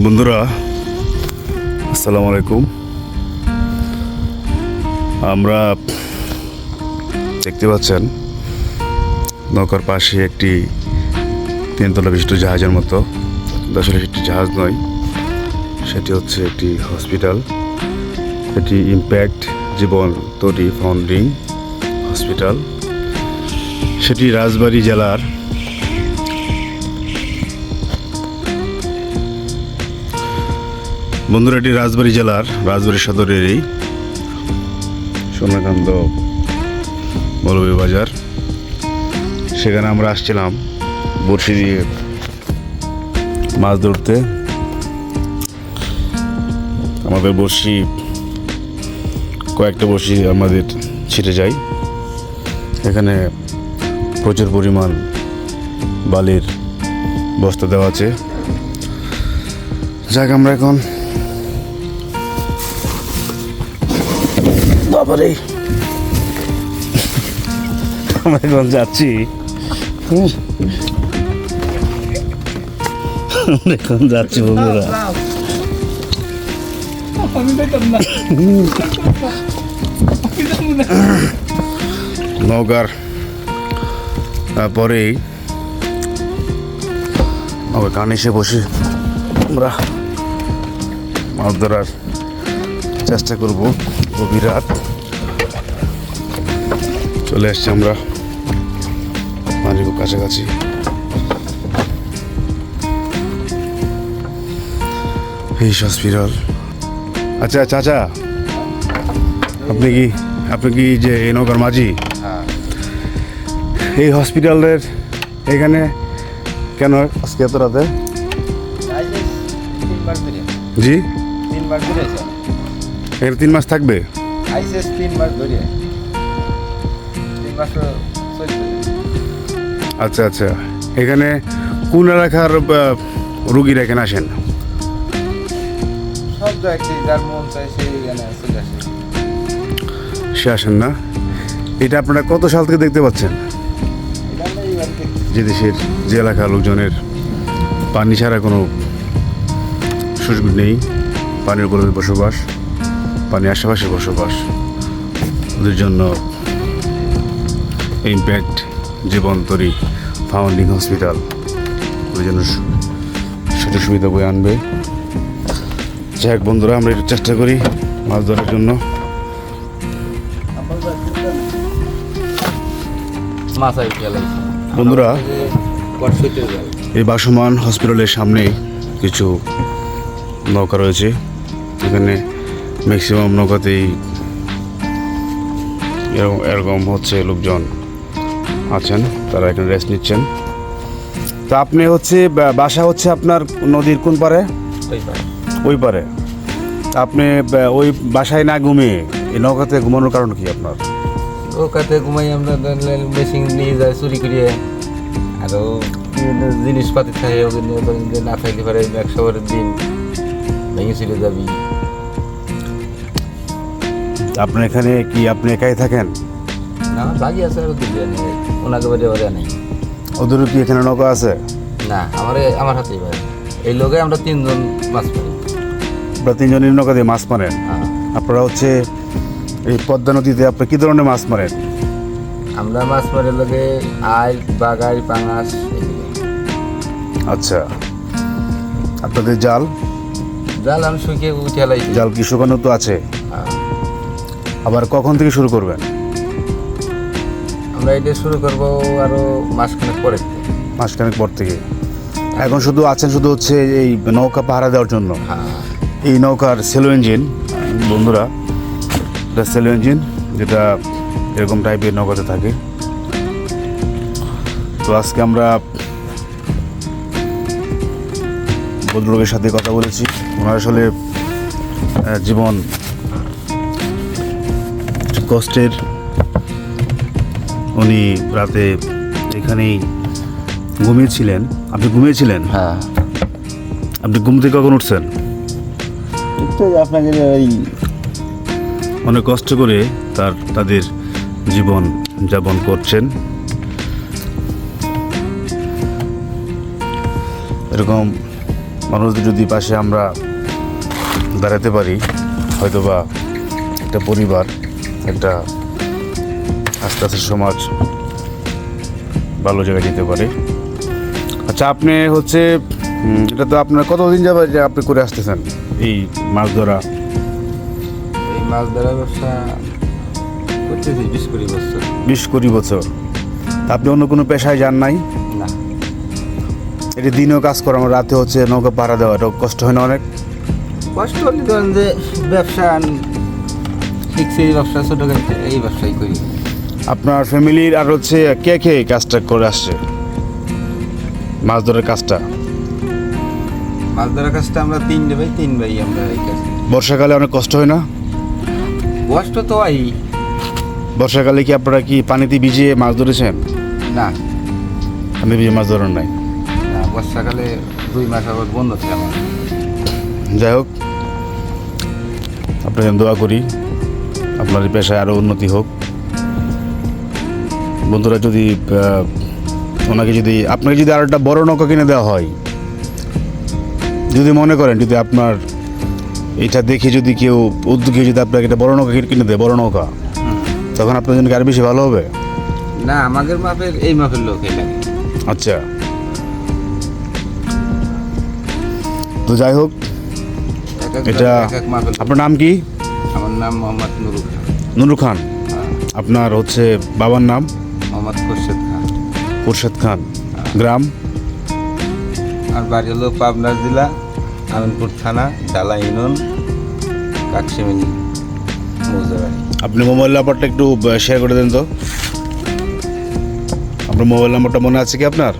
বন্ধুরা, আসসালামু আলাইকুম। আমরা দেখতে পাচ্ছেন, নৌকার পাশে একটি তিনতলা বিশিষ্ট জাহাজের মতো। আসলে সেটি জাহাজ নয়, সেটি হচ্ছে একটি হসপিটাল। এটি ইম্প্যাক্ট জীবন তরি ফাউন্ডিং হসপিটাল। সেটি রাজবাড়ী জেলার বন্ধুরা এটি রাজবাড়ী জেলার, রাজবাড়ি সদরের এই সোনাকান্ত মৌলভী বাজার। সেখানে আমরা আসছিলাম বড়শি দিয়ে মাছ ধরতে। আমাদের বড়শি, কয়েকটা বড়শি আমাদের ছিটে যায়। এখানে প্রচুর পরিমাণ বালির বস্তা দেওয়া আছে। যাক, আমরা এখন বাবারে। আমরা এখন যাচ্ছি। এখন যাচ্ছি বন্ধুরা। নৌকার তারপরেই নৌকা কানে এসে বসে আমরা মাছ ধরার চেষ্টা করব গভীর রাত। চলে এসছি আমরা। পানির খুব কাছাকাছি। এই হসপিটাল আচ্ছা চাচা আপনি কি আপনি কি যে এই নৌকার মাঝি? এই হসপিটালের এখানে কেন? আজকে এত রাতে? ধরে জি? তিনবার এখানে তিন মাস থাকবে? আইসিএস তিন মাস চলছে আচ্ছা আচ্ছা। এখানে কোন এলাকার রুগীরা এখানে আসেন? সব জায়গায় যার মন সেই সে আসেন না। এটা আপনারা কত সাল থেকে দেখতে পাচ্ছেন? যে দেশের যে এলাকার লোকজনের পানি ছাড়া কোনো সুযোগ নেই। পানির উপরে বসবাস পানির আশেপাশে বসবাস। ওদের জন্য ইম্প্যাক্ট জীবন্তরী ফাউন্ডিং হসপিটাল ওই জন্য সু- সুযোগ সুবিধা বয়ে আনবে। যাই হোক বন্ধুরা আমরা একটু চেষ্টা করি মাছ ধরার জন্য। বন্ধুরা এই বাসমান হসপিটালের সামনে কিছু নৌকা রয়েছে। এখানে ম্যাক্সিমাম নৌকাতেই এরকম এরকম হচ্ছে লোকজন। আছেন তারা এখানে রেস্ট নিচ্ছেন। তা আপনি হচ্ছে বাসা হচ্ছে আপনার নদীর কোন পারে? ওই পারে। আপনি ওই বাসায় না ঘুমিয়ে এই নৌকাতে ঘুমানোর কারণ কি আপনার? ওখানে ঘুমাই আমরা মেশিন নিয়ে যাই চুরি করিয়ে। আরও বিভিন্ন জিনিসপাতি থাকে ওগুলো নিয়ে না থাকলে পারে এক সবারের দিন ভেঙে চলে যাবি। আপনার এখানে কি আপনি একাই থাকেন? না বাকি আছে আরও দিদি ওনাকে বাড়ি ওরা নেই। ওদেরও কি এখানে নৌকা আছে? না আমার আমার হাতেই পারে। এই লোকে আমরা তিনজন মাছ পাই আপনারা তিনজনের নৌকা দিয়ে মাছ মারেন? হ্যাঁ। আপনারা হচ্ছে এই পদ্মা নদীতে আপনি কী ধরনের মাছ মারেন? আমরা মাছ মারের লোকে আই বাগাই পাঙাশ আচ্ছা। আপনাদের জাল? জাল আমি শুকিয়ে উঠে জাল কি শুকানো তো আছে। হ্যাঁ। আবার কখন থেকে শুরু করবেন? আমরা এটা শুরু করব আরও মাসখানেক পরে। মাসখানেক পর থেকে। এখন শুধু আছেন শুধু হচ্ছে এই নৌকা পাহারা দেওয়ার জন্য। হ্যাঁ। এই নৌকার সেলো ইঞ্জিন বন্ধুরা এটা সেলো ইঞ্জিন যেটা এরকম টাইপের নৌকাতে থাকে। তো আজকে আমরা ভদ্রলোকের সাথে কথা বলেছি। ওনার আসলে জীবন কষ্টের উনি রাতে এখানেই ঘুমিয়েছিলেন। আপনি ঘুমিয়েছিলেন? হ্যাঁ। আপনি ঘুম থেকে কখন উঠছেন? আপনাকে ওই অনেক কষ্ট করে তার তাদের জীবন যাপন করছেন। এরকম মানুষদের যদি পাশে আমরা দাঁড়াতে পারি হয়তোবা একটা পরিবার একটা আস্তে আস্তে সমাজ ভালো জায়গায় যেতে পারে। আচ্ছা আপনি হচ্ছে এটা তো আপনার কতদিন যাবে যে আপনি করে আসতেছেন? এই মাছ ধরা। এই মাছ ধরা ব্যবসা করতেছি বিশ কুড়ি বছর। বিশ কুড়ি বছর। আপনি অন্য কোনো পেশায় যান নাই? না। এটা দিনেও কাজ করা আমার রাতে হচ্ছে নৌকা পাড়া দেওয়া এটা কষ্ট হয় না অনেক? কষ্ট হলে ধরেন যে ব্যবসা শিখছি এই ব্যবসা ছোটো এই ব্যবসাই করি। আপনার ফ্যামিলির আর হচ্ছে কে কে কাজটা করে আসছে? মাছ ধরার কাজটা? মাছ ধরার কাজটা আমরা তিন ভাই তিন ভাই আমরা এই কাজ বর্ষাকালে অনেক কষ্ট হয় না? কষ্ট তো হয়। বর্ষাকালে কি আপনারা কি পানিতে ভিজিয়ে মাছ ধরেছেন? না। পানি ভিজিয়ে মাছ ধরেন নাই। না বর্ষাকালে দুই মাস আবার বন্ধ থাকে আমার। যাই হোক আপনাকে দোয়া করি। আপনার পেশায় আরও উন্নতি হোক। বন্ধুরা যদি ওনাকে যদি আপনাকে যদি আর একটা বড় নৌকা কিনে দেওয়া হয় যদি মনে করেন যদি আপনার এটা দেখে যদি কেউ উদ্যোগী যদি আপনাকে একটা বড় নৌকা কিনে দেয় বড় নৌকা তখন আপনার জন্য আর বেশি ভালো হবে? না আমাদের মাপের এই মাপের লোক লাগে। আচ্ছা। তো যাই হোক এটা। আপনার নাম কি? আমার নাম মোহাম্মদ নুরুল খান। নুরু খান। হ্যাঁ, আপনার হচ্ছে বাবার নাম? মোহাম্মদ খোরশেদ খান। খুরশেদ খান। গ্রাম? আর বাড়ি হলো পাবনা জেলা আমিনপুর থানা ডালা ইউনিয়ন কাকসিমিনি মৌজাবাড়ি। আপনি মোবাইল নাম্বারটা একটু শেয়ার করে দেন তো। আপনার মোবাইল নাম্বারটা মনে আছে কি আপনার?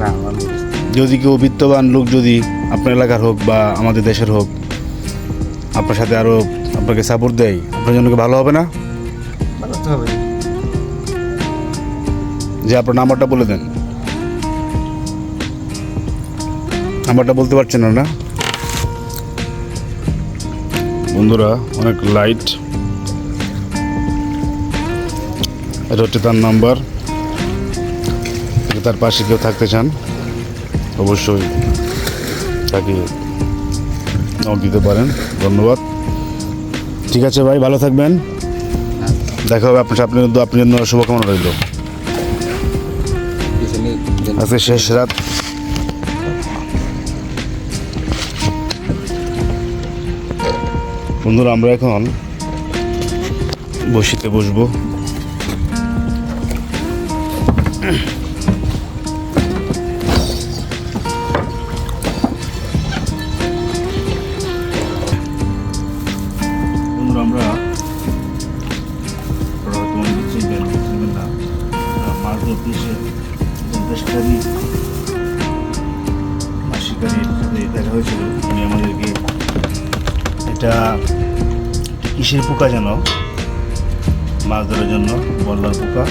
না। যদি কেউ বিত্তবান লোক যদি আপনার এলাকার হোক বা আমাদের দেশের হোক আপনার সাথে আরও আপনাকে সাপোর্ট দেয় আপনার জন্য ভালো হবে না? যে আপনার নাম্বারটা বলে দেন। নাম্বারটা বলতে পারছেন না না? বন্ধুরা, অনেক লাইট এটা হচ্ছে তার নাম্বার। তার পাশে কেউ থাকতে চান, অবশ্যই তাকে নক দিতে পারেন। ধন্যবাদ। ঠিক আছে ভাই, ভালো থাকবেন। দেখা হবে আপনার আপনার আপনার জন্য শুভকামনা রইল। পিছনে যে- আজকে শেষ রাত বন্ধুরা আমরা এখন বসিতে বসবো কিসের পোকা যেন? মাছ ধরার জন্য বল্লার পোকা।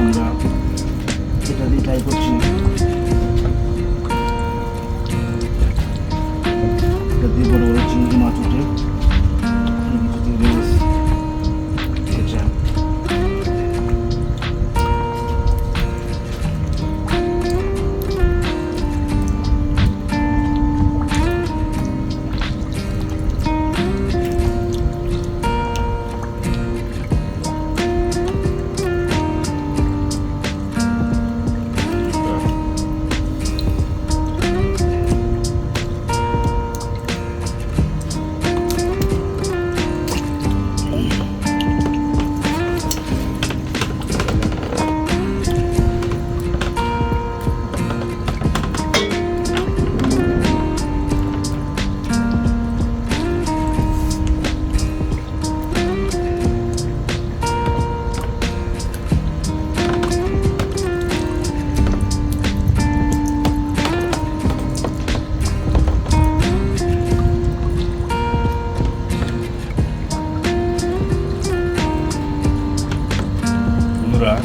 আমরা এটা দিয়ে ট্রাই করছি। এটা দিয়ে বড় বড় চিংড়ি মাছ বন্ধুরা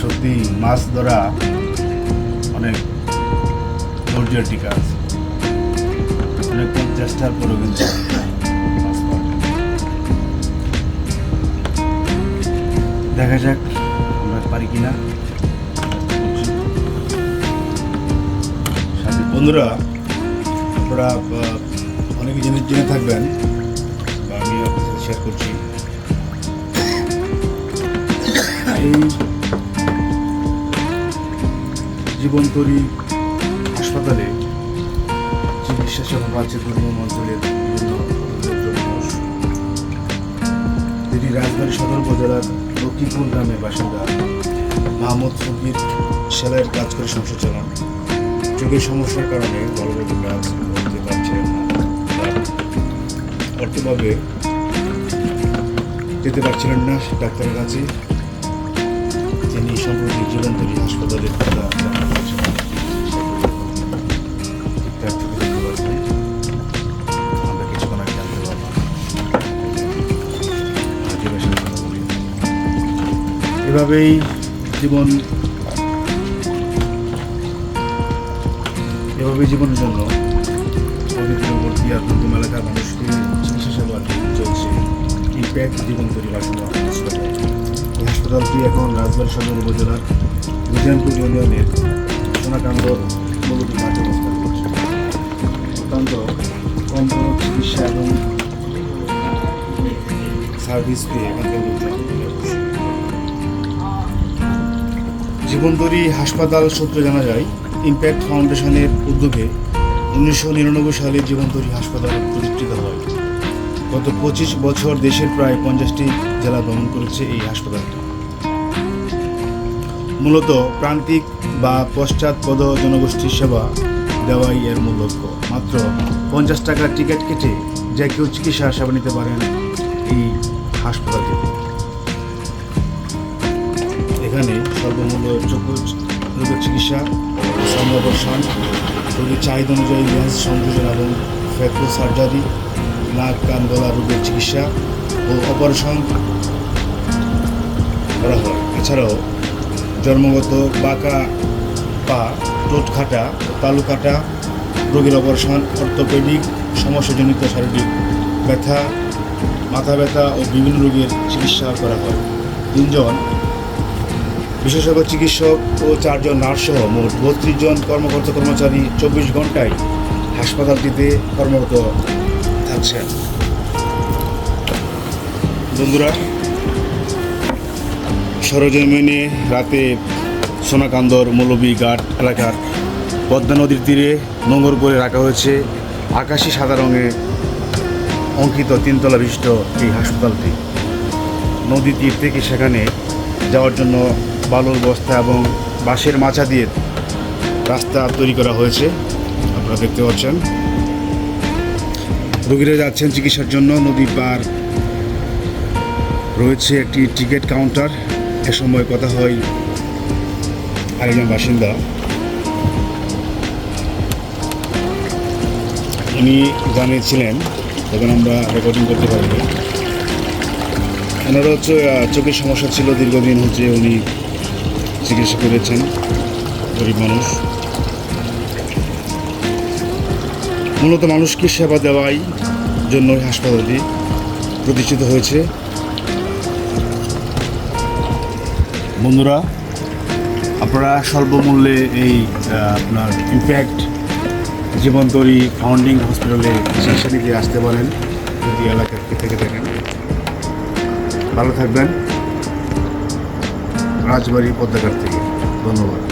সত্যি মাছ ধরা অনেক ধৈর্যের টিকা আছে। অনেকক্ষণ চেষ্টার পরেও কিন্তু। দেখা যাক আমরা পারি কিনা বন্ধুরা, আপনারা অনেক জিনিস জেনে থাকবেন, বা আমি আপনার সাথে শেয়ার করছি। এই জীবন্তরী হাসপাতালে। চিকিৎসা সেবা পাচ্ছে দুর্গম অঞ্চলের দরিদ্র রাজবাড়ী সদর উপজেলার লক্ষ্মীপুর গ্রামের বাসিন্দা মাহমুদ ফকির সেলাইয়ের কাজ করে সংসার চালান। চোখের সমস্যার কারণে বড়ভাবে কাজ করতে পারছিলেন না। অর্থভাবে যেতে পারছিলেন না ডাক্তারের কাছে। তিনি সম্প্রতি হাসপাতালে তারা। এভাবেই জীবন, এভাবেই জীবনের জন্য আর দুর্গম এলাকার মানুষকে চিকিৎসা সেবা চলছে। ইম্প্যাক্ট জীবন্তরী বাসিন্দা হাসপাতাল। এই হাসপাতালটি এখন রাজবাড়ী সদর উপজেলার বিধানপুর ইউনিয়নের সোনাকান্দ মূলত মাঠ অবস্থান করছে। অত্যন্ত কম চিকিৎসা এবং সার্ভিস পেয়ে এখানকার লোকজন জীবনদরী হাসপাতাল সূত্রে জানা যায়, ইম্প্যাক্ট ফাউন্ডেশনের উদ্যোগে উনিশশো নিরানব্বই সালে জীবনদরী হাসপাতাল প্রতিষ্ঠিত হয়। গত পঁচিশ বছর দেশের প্রায় পঞ্চাশটি জেলা ভ্রমণ করেছে এই হাসপাতালটি মূলত প্রান্তিক বা পশ্চাৎপদ জনগোষ্ঠীর সেবা দেওয়াই এর মূল লক্ষ্য। মাত্র পঞ্চাশ টাকার টিকিট কেটে যে কেউ চিকিৎসা সেবা নিতে পারেন এই হাসপাতালটিতে এখানে সর্বমূল্য চক্ষু রোগের চিকিৎসা সংরক্ষণ রোগীর চাহিদা অনুযায়ী লেন্স সংযোজন এবং ফ্যাকো সার্জারি নাক, কান, গলা, রোগের চিকিৎসা ও অপারেশন করা হয়। এছাড়াও জন্মগত বাঁকা পা টোট খাটা, তালু কাটা, রোগীর অপারেশন, অর্থোপেডিক, সমস্যাজনিত শারীরিক ব্যথা, মাথা ব্যথা ও বিভিন্ন রোগের চিকিৎসা করা হয়। তিনজন বিশেষজ্ঞ চিকিৎসক ও চারজন নার্স সহ মোট বত্রিশ জন কর্মকর্তা কর্মচারী চব্বিশ ঘন্টায় হাসপাতালটিতে কর্মরত থাকছেন বন্ধুরা, সরজমিনে রাতে সোনাকান্দর মৌলবী ঘাট এলাকার পদ্মা নদীর তীরে নোঙর করে রাখা হয়েছে আকাশি সাদা রঙে অঙ্কিত তিনতলা বিশিষ্ট এই হাসপাতালটি। নদী তীর থেকে সেখানে যাওয়ার জন্য বালুর বস্তা এবং বাঁশের মাচা দিয়ে রাস্তা তৈরি করা হয়েছে। আপনারা দেখতে পাচ্ছেন। রোগীরা যাচ্ছেন চিকিৎসার জন্য। নদী পার রয়েছে একটি টিকিট কাউন্টার। এ সময় কথা হয় আরেকজন বাসিন্দা। উনি জানিয়েছিলেন, তখন আমরা রেকর্ডিং করতে পারিনি। ওনারা হচ্ছে চোখের সমস্যা ছিল দীর্ঘদিন হচ্ছে উনি চিকিৎসা করেছেন। গরিব মানুষ। মূলত মানুষকে সেবা দেওয়াই জন্য হাসপাতালটি প্রতিষ্ঠিত হয়েছে। বন্ধুরা, আপনারা স্বল্পমূল্যে এই আপনার ইম্প্যাক্ট জীবন্তরী ফাউন্ডিং হসপিটালে চিকিৎসা নিতে আসতে পারেন যদি এলাকা থেকে থাকেন ভালো থাকবেন। রাজবাড়ি পদ্মাঘাট থেকে। ধন্যবাদ।